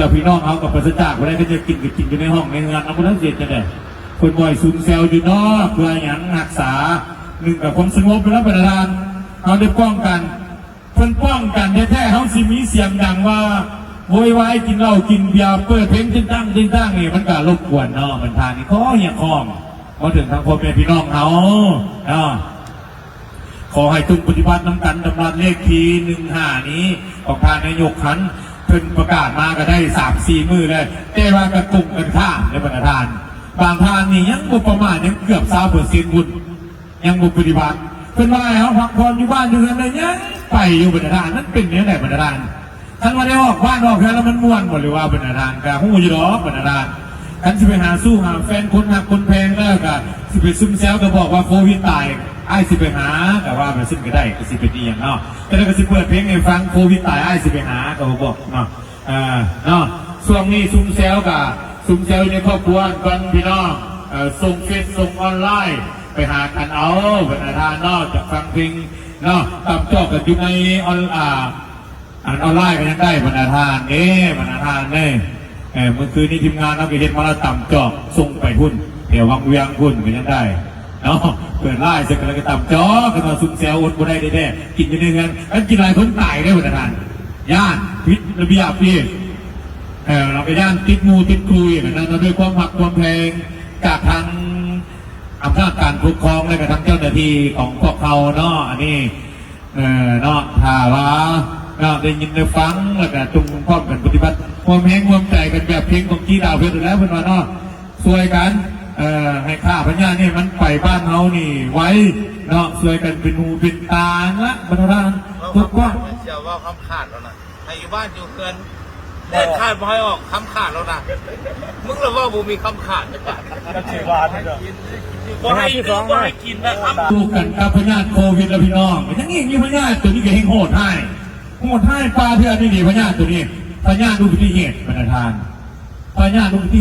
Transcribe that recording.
ผื่อพี่น้องเอากับประสจากไว้ได้ก็จะกินก็กินอยู่ในห้องในเงินเอาคนทั้งเสียจะได้คนบ่อยซุ่มแซวอยู่นอกเพื่ออย่างรักษาหนึ่งกับความสงบเป็นรับประทานเขาได้ป้องกันเพิ่นป้องกันแท้ๆเขาสิมีเสียงดังว่าโวยวายกินเหล้ากินเบียร์เปิดเพลงติ้งตั้งติ้งตั้งนี่มันก็รบกวนเนาะมันทานนี่ข้อเหี้ยคอมมาถึงทางคนเป็นพี่น้องเขาเนาะขอให้ทุกปฏิบัติน้ำกันดำรันเลขทีหนึ่งห้านี้ของทานนายกขัน เพิ่นประกาศมาก็ได้สามสี่มือเลยแต่ว่ากระตุกกันข้ามในบรรดาทาน บางทานนี่ยังบุประมาณยังเกือบสาวเปอร์เซ็นต์บุญยังบุปฏิบัติเพิ่นว่าเขาพักผ่อนอยู่บ้านอยู่เรือนเลยยังไปอยู่บรรดาทานนั่นเป็นเนื้อไหนบรรดาทานท่านว่าได้ออกบ้านออกแค่แล้วมันม่วนหมดหรือว่าบรรดาทานกะหูอยี่หรอบรรดาทานกันสิไปหาสู้หาแฟนคนหักคนแพงแล้วก็สิไปซุ่มแซวก็บอกว่าโควิดตาย ไอ้สิไปหาแต่ว่ามันซึ่งก็ได้ก็สิเป็นอีอย่างเนาะแต่แล้วก็สิเปิดเพลงให้ฟังโควิดตายไอ้สิไปหาก็บอกเนาะอ่าเนาะช่วงนี้ซุ่มแซวกับซุ่มแซวในครอบครัวกันพี่น้องเอ่อส่งเฟซส่งออนไลน์ไปหากันเอาบรรดาเนาะจากฟังเพลงเนาะตามจอกกันอยู่ในออนอ่าอ่านออนไลน์ก็ยังได้บรรดาทานเน่บรรดาทานเน่เออเมื่อคืนนี้ทีมงานเราไปเห็นมาแล้วต่ำจอกส่งไปหุ้นเดี๋ยววังเวียงหุ้นก็ยังได้เนาะ เปิดไล่เสร็จแล้วก็ต่ำจอกก็มาซุ่มแซวอดบ่ได้แน่ๆกินอยู่ในเงินแล้วกินอะไรคนตายได้บรรดทานย่านพิษระเบียบพี่เออเราไปย่านติดงูติดคุยนั้นเราด้วยความหักความแพงจากทางอำนาจการปกครองและกับทางเจ้าหน้าที่ของพวกเขาเนาะอันนี้เออเนาะถ้าว่าเนาะได้ยินได้ฟังแล้วก็จุงพร้อมกันปฏิบัติความแห้งความใจกันแบบเพลงของจีดาวเพชรอยู่แล้วเพื่อนว่าเนาะช่วยกัน เอ่อให้ข้าพญานี่มันไปบ้านเฮานี่ ไว้เนาะช่วยกันเป็นหูเป็นตาละบรรดาทุกว่าเชื่อว่าคำขาดแล้วนะให้อยู่บ้านอยู่เกินเด็ดขาดบ่ให้ออกคำขาดแล้วนะมึงละว่าบูมีคำขาดไหมปะก็ถือว่านี่ก็บ่ให้กินบ่ให้กินนะคำสู้กันกับพญาโควิดแล้วพี่น้องทั้งนี้มีพญาตัวนี้ก็เฮงโหดให้โหดให้ปลาเพื่อนนี่ดีพญาตัวนี้พญาดูพิธีเหตุบรรดาทานพญาดูพิธี